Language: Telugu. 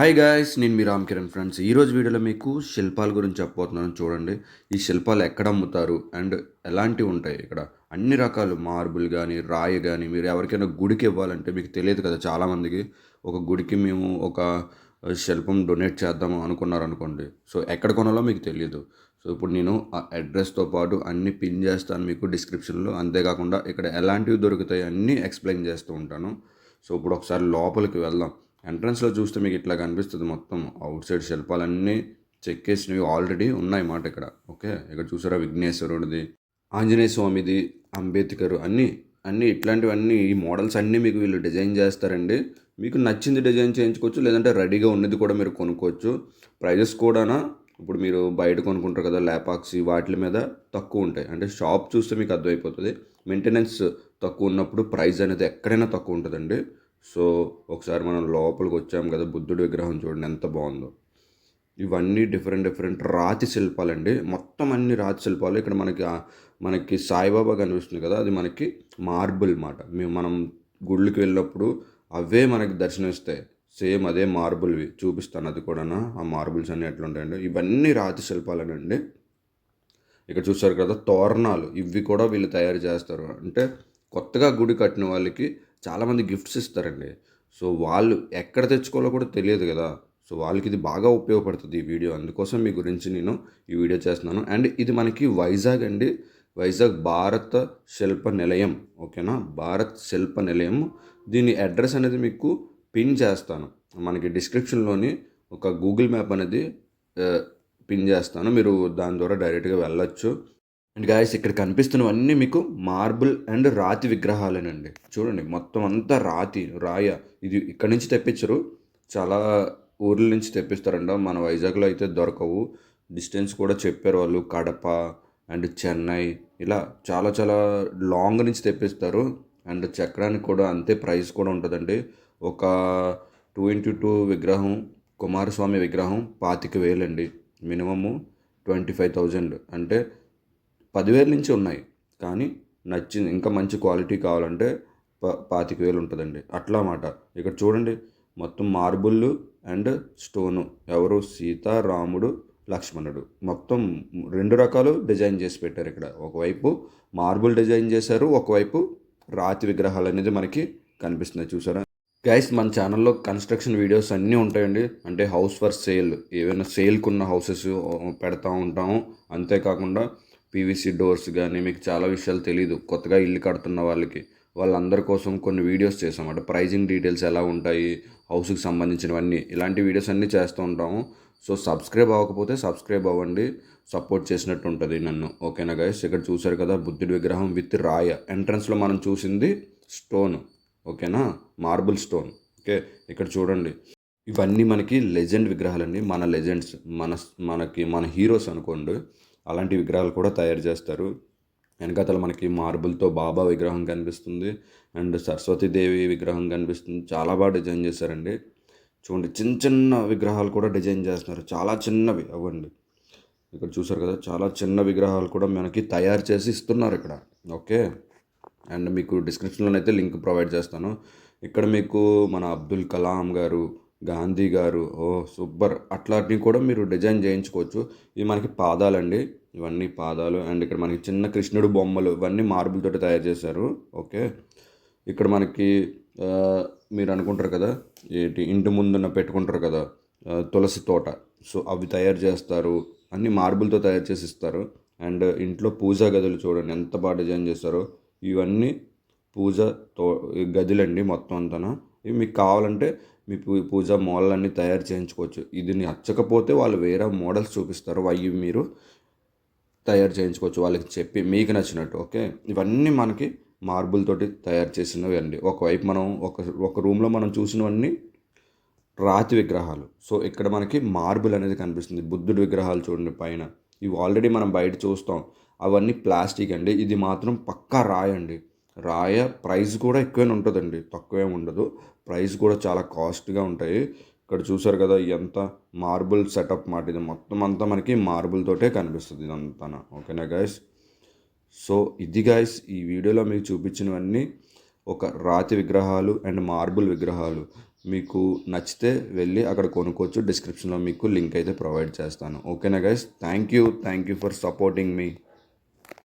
హాయ్ గాయ్స్ నేను మీ రామ్ కిరణ్ ఫ్రెండ్స్. ఈరోజు వీడియోలో మీకు శిల్పాల గురించి చెప్పబోతున్నాను. చూడండి ఈ శిల్పాలు ఎక్కడ అమ్ముతారు అండ్ ఎలాంటివి ఉంటాయి ఇక్కడ? అన్ని రకాలు మార్బుల్ కానీ రాయి కానీ మీరు ఎవరికైనా గుడికి ఇవ్వాలంటే మీకు తెలియదు కదా చాలామందికి. ఒక గుడికి మేము ఒక శిల్పం డొనేట్ చేద్దాము అనుకున్నారు అనుకోండి సో ఎక్కడ కొనాలో మీకు తెలియదు. సో ఇప్పుడు నేను ఆ అడ్రస్తో పాటు అన్ని పిన్ చేస్తాను మీకు డిస్క్రిప్షన్లో అంతేకాకుండా ఇక్కడ ఎలాంటివి దొరుకుతాయి అన్నీ ఎక్స్ప్లెయిన్ చేస్తూ ఉంటాను. సో ఇప్పుడు ఒకసారి లోపలికి వెళ్దాం. ఎంట్రన్స్లో చూస్తే మీకు ఇట్లా కనిపిస్తుంది మొత్తం. అవుట్ సైడ్ శిల్పాలన్నీ చెక్కేసినవి ఆల్రెడీ ఉన్నాయి మాట ఇక్కడ. ఓకే ఇక్కడ చూసారా విఘ్నేశ్వరుడిది ఆంజనేయ స్వామిది అంబేద్కర్ అన్నీ అన్నీ ఇట్లాంటివన్నీ ఈ మోడల్స్ అన్నీ మీకు వీళ్ళు డిజైన్ చేస్తారండి. మీకు నచ్చింది డిజైన్ చేయించుకోవచ్చు లేదంటే రెడీగా ఉన్నది కూడా మీరు కొనుక్కోవచ్చు. ప్రైజెస్ కూడానా ఇప్పుడు మీరు బయట కొనుక్కుంటారు కదా ల్యాపాక్సీ వాటి మీద తక్కువ ఉంటాయి. అంటే షాప్ చూస్తే మీకు అర్థమైపోతుంది. మెయింటెనెన్స్ తక్కువ ఉన్నప్పుడు ప్రైస్ అనేది ఎక్కడైనా తక్కువ ఉంటుందండి. సో ఒకసారి మనం లోపలికి వచ్చాం కదా బుద్ధుడి విగ్రహం చూడండి ఎంత బాగుందో. ఇవన్నీ డిఫరెంట్ డిఫరెంట్ రాతి శిల్పాలండి. మొత్తం అన్ని రాతి శిల్పాలు. ఇక్కడ మనకి మనకి సాయిబాబా కనిపిస్తుంది కదా అది మనకి మార్బుల్ మాట. మేము మనం గుళ్ళకి వెళ్ళినప్పుడు అవే మనకి దర్శనమిస్తాయి. సేమ్ అదే మార్బుల్వి. చూపిస్తాను అది కూడా ఆ మార్బుల్స్ అన్నీ ఎట్లుంటాయండి ఇవన్నీ రాతి శిల్పాలనండి. ఇక్కడ చూస్తారు కదా తోరణాలు. ఇవి కూడా వీళ్ళు తయారు చేస్తారు. అంటే కొత్తగా గుడి కట్టిన వాళ్ళకి చాలామంది గిఫ్ట్స్ ఇస్తారండి. సో వాళ్ళు ఎక్కడ తెచ్చుకోవాలో కూడా తెలియదు కదా. సో వాళ్ళకి ఇది బాగా ఉపయోగపడుతుంది ఈ వీడియో. అందుకోసం మీ గురించి నేను ఈ వీడియో చేస్తున్నాను. అండ్ ఇది మనకి వైజాగ్ అండి. వైజాగ్ భారత శిల్ప నిలయం ఓకేనా? భారత్ శిల్ప నిలయం దీని అడ్రస్ అనేది మీకు పిన్ చేస్తాను. మనకి డిస్క్రిప్షన్లోని ఒక గూగుల్ మ్యాప్ అనేది పిన్ చేస్తాను. మీరు దాని ద్వారా డైరెక్ట్గా వెళ్ళొచ్చు. అండ్ గాయస్ ఇక్కడ కనిపిస్తున్నవన్నీ మీకు మార్బుల్ అండ్ రాతి విగ్రహాలేనండి. చూడండి మొత్తం అంతా రాతి రాయ. ఇది ఇక్కడ నుంచి తెప్పించరు. చాలా ఊర్ల నుంచి తెప్పిస్తారంట. మన వైజాగ్లో అయితే దొరకవు. డిస్టెన్స్ కూడా చెప్పారు వాళ్ళు. కడప అండ్ చెన్నై. ఇలా చాలా చాలా లాంగ్ నుంచి తెప్పిస్తారు. అండ్ చక్రానికి కూడా అంతే ప్రైస్ కూడా ఉంటుందండి. ఒక టూ ఇంటూ టూ విగ్రహం కుమారస్వామి విగ్రహం పాతిక వేలండి. Minimum twenty five thousand. అంటే పదివేల నుంచి ఉన్నాయి. కానీ నచ్చింది ఇంకా మంచి క్వాలిటీ కావాలంటే ప పాతిక వేలు ఉంటుందండి. అట్లా మాట ఇక్కడ చూడండి మొత్తం మార్బుల్ అండ్ స్టోను. ఎవరు? సీత రాముడు లక్ష్మణుడు. మొత్తం రెండు రకాలు డిజైన్ చేసి పెట్టారు ఇక్కడ. ఒకవైపు మార్బుల్ డిజైన్ చేశారు ఒకవైపు రాతి విగ్రహాలు అనేది మనకి కనిపిస్తున్నాయి. చూసారా? గైస్ మన ఛానల్లో కన్స్ట్రక్షన్ వీడియోస్ అన్నీ ఉంటాయండి. అంటే హౌస్ ఫర్ సేల్ ఏవైనా సేల్కున్న హౌసెస్ పెడతా ఉంటాము. అంతేకాకుండా పీవీసీ డోర్స్ కానీ మీకు చాలా విషయాలు తెలియదు కొత్తగా ఇల్లు కడుతున్న వాళ్ళకి వాళ్ళందరి కోసం కొన్ని వీడియోస్ చేసాం అంటే ప్రైజింగ్ డీటెయిల్స్ ఎలా ఉంటాయి హౌస్కి సంబంధించినవన్నీ ఇలాంటి వీడియోస్ అన్నీ చేస్తూ ఉంటాము. సో సబ్స్క్రైబ్ అవ్వకపోతే సబ్స్క్రైబ్ అవ్వండి. సపోర్ట్ చేసినట్టు ఉంటుంది నన్ను. ఓకేనా గైస్ ఇక్కడ చూసారు కదా బుద్ధుడి విగ్రహం విత్ రాయ. ఎంట్రన్స్లో మనం చూసింది స్టోన్. ఓకేనా? Marble stone. ఓకే? ఇక్కడ చూడండి. ఇవన్నీ మనకి లెజెండ్ విగ్రహాలండి. మన లెజెండ్స్ మన మనకి మన హీరోస్ అనుకోండి. అలాంటి విగ్రహాలు కూడా తయారు చేస్తారు. వెనకాతల మనకి మార్బుల్తో బాబా విగ్రహం కనిపిస్తుంది. అండ్ సరస్వతీదేవి విగ్రహం కనిపిస్తుంది. చాలా బాగా డిజైన్ చేశారండి. చూడండి చిన్న చిన్న విగ్రహాలు కూడా డిజైన్ చేస్తున్నారు. చాలా చిన్నవి అవ్వండి. ఇక్కడ చూసారు కదా చాలా చిన్న విగ్రహాలు కూడా మనకి తయారు చేసి ఇస్తున్నారు ఇక్కడ. ఓకే? అండ్ మీకు డిస్క్రిప్షన్లో అయితే లింక్ ప్రొవైడ్ చేస్తాను. ఇక్కడ మీకు మన అబ్దుల్ కలాం గారు గాంధీ గారు ఓ సూపర్ అట్లాంటివి కూడా మీరు డిజైన్ చేయించుకోవచ్చు. ఇవి మనకి పాదాలండి. ఇవన్నీ పాదాలు అండ్ ఇక్కడ మనకి చిన్న కృష్ణుడు బొమ్మలు ఇవన్నీ మార్బుల్ తోటి తయారు చేశారు. ఓకే. ఇక్కడ మనకి మీరు అనుకుంటారు కదా ఏంటి ఇంటి ముందున్న పెట్టుకుంటారు కదా తులసి తోట. సో అవి తయారు చేస్తారు. అన్నీ మార్బుల్తో తయారు చేసి ఇస్తారు. అండ్ ఇంట్లో పూజా గదులు చూడండి ఎంత బాగా డిజైన్ చేస్తారో ఇవన్నీ పూజ తో గదులండి మొత్తం అంతనా. ఇవి మీకు కావాలంటే మీ పూ పూజ మోడలన్నీ తయారు చేయించుకోవచ్చు. ఇది నచ్చకపోతే వాళ్ళు వేరే మోడల్స్ చూపిస్తారు అవి మీరు తయారు చేయించుకోవచ్చు. వాళ్ళకి చెప్పి మీకు నచ్చినట్టు ఓకే? ఇవన్నీ మనకి మార్బుల్ తోటి తయారు చేసినవి అండి. ఒకవైపు మనం ఒక ఒక రూమ్లో మనం చూసినవన్నీ రాతి విగ్రహాలు. సో ఇక్కడ మనకి మార్బుల్ అనేది కనిపిస్తుంది. బుద్ధుడి విగ్రహాలు చూడండి పైన. ఇవి ఆల్రెడీ మనం బయట చూస్తాం. అవన్నీ ప్లాస్టిక్ అండి. ఇది మాత్రం పక్కా రాయండి రాయ ప్రైస్ కూడా ఎక్కువనే ఉంటుందండి. తక్కువే ఉండదు ప్రైస్ కూడా చాలా కాస్ట్గా ఉంటాయి. ఇక్కడ చూసారు కదా ఎంత మార్బుల్ సెటప్ మాట. ఇది మొత్తం అంతా మనకి మార్బుల్ తోటే కనిపిస్తుంది ఇదంతా ఓకేనా గైస్ సో ఇది గాయస్ ఈ వీడియోలో మీకు చూపించినవన్నీ ఒక రాతి విగ్రహాలు అండ్ మార్బుల్ విగ్రహాలు. మీకు నచ్చితే వెళ్ళి అక్కడ కొనుక్కోవచ్చు. డిస్క్రిప్షన్లో మీకు లింక్ అయితే ప్రొవైడ్ చేస్తాను. ఓకేనా guys thank you thank you for supporting me.